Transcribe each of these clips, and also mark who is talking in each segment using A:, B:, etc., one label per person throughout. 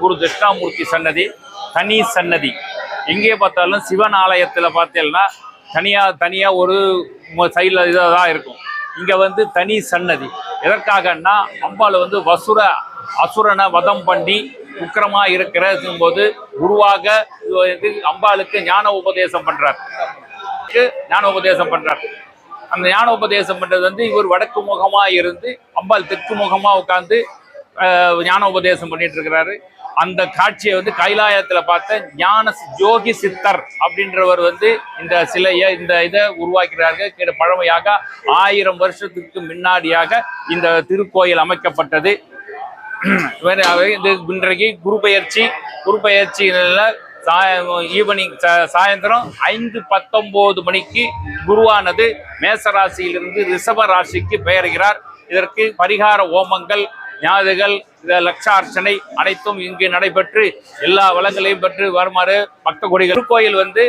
A: குரு தட்சிணாமூர்த்தி சன்னதி தனி சன்னதி. எங்கே பார்த்தாலும் சிவன் ஆலயத்தில் பார்த்தீங்கன்னா தனியாக தனியாக ஒரு சைடில் இதாக தான் இருக்கும். இங்கே வந்து தனி சன்னதி. எதற்காகன்னா அம்பாள் வந்து வசுர அசுரனை வதம் பண்ணி உக்கிரமா இருக்கிற போது குருவாக இது அம்பாளுக்கு ஞான உபதேசம் பண்ணுறார் ஞான உபதேசம் பண்ணுறார் அந்த ஞான உபதேசம் பண்றது வந்து இவர் வடக்கு முகமா இருந்து அம்பாள் தெற்கு முகமா உட்கார்ந்து ஞான உபதேசம் பண்ணிட்டு இருக்கிறாரு அந்த காட்சியை வந்து கைலாயத்தில் பார்த்த ஞான ஜோகி சித்தர் அப்படின்றவர் வந்து இந்த சிலையை இந்த இதை உருவாக்கிறார்கள் கிட்ட பழமையாக ஆயிரம் வருஷத்துக்கு முன்னாடியாக இந்த திருக்கோயில் அமைக்கப்பட்டது. இது இன்றைக்கு குரு பெயர்ச்சி குரு ஈவினிங் சாயந்தரம் ஐந்து பத்தொம்போது மணிக்கு குருவானது மேச ராசியிலிருந்து ரிஷப ராசிக்கு பெயர்கிறார். இதற்கு பரிகார ஓமங்கள் ஞாதுகள் இந்த லட்சார்ச்சனை அனைத்தும் இங்கு நடைபெற்று எல்லா வளங்களையும் பெற்று வருமாறு பக்த கொடிகள் திருக்கோயில் வந்து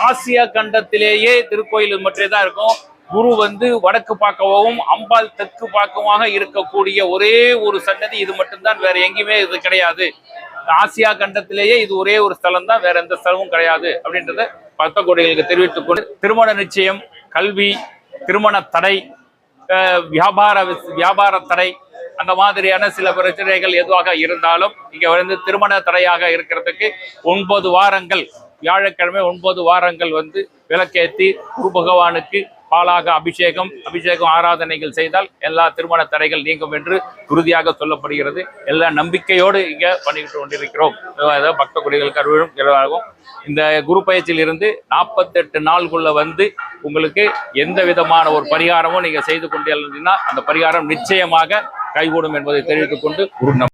A: ஆசியா கண்டத்திலேயே திருக்கோயில் மட்டுமே தான் இருக்கும். குரு வந்து வடக்கு பார்க்கவும் அம்பாள் தெற்கு பார்க்கமாக இருக்கக்கூடிய ஒரே ஒரு சன்னதி இது மட்டும்தான் வேற எங்கேயுமே இது கிடையாது. ஆசியா கண்டத்திலேயே இது ஒரே ஒரு ஸ்தலம் தான் வேற எந்த ஸ்தலமும் கிடையாது அப்படின்றத பக்த கோடிகளுக்கு தெரிவித்துக் கொண்டு திருமண நிச்சயம் கல்வி திருமண தடை வியாபார விஸ்- வியாபார தடை அந்த மாதிரியான சில பிரச்சனைகள் எதுவாக இருந்தாலும் இங்க வந்து திருமண தடையாக இருக்கிறதுக்கு ஒன்பது வாரங்கள் வியாழக்கிழமை ஒன்பது வாரங்கள் வந்து விளக்கேற்றி குரு பகவானுக்கு பாலாக அபிஷேகம் அபிஷேகம் ஆராதனைகள் செய்தால் எல்லா திருமண தடைகள் நீங்கும் என்று உறுதியாக சொல்லப்படுகிறது. எல்லா நம்பிக்கையோடு இங்கே பண்ணிக்கிட்டு கொண்டிருக்கிறோம். பக்த குடிகளுக்கு அருளும் எல்லாருக்கும் இந்த குரு பயிற்சியிலிருந்து நாற்பத்தெட்டு நாளுக்குள்ளே வந்து உங்களுக்கு எந்த விதமான ஒரு பரிகாரமும் நீங்கள் செய்து கொண்டீங்கன்னா அந்த பரிகாரம் நிச்சயமாக கைகூடும் என்பதை தெரிவித்துக் கொண்டு குரு நம்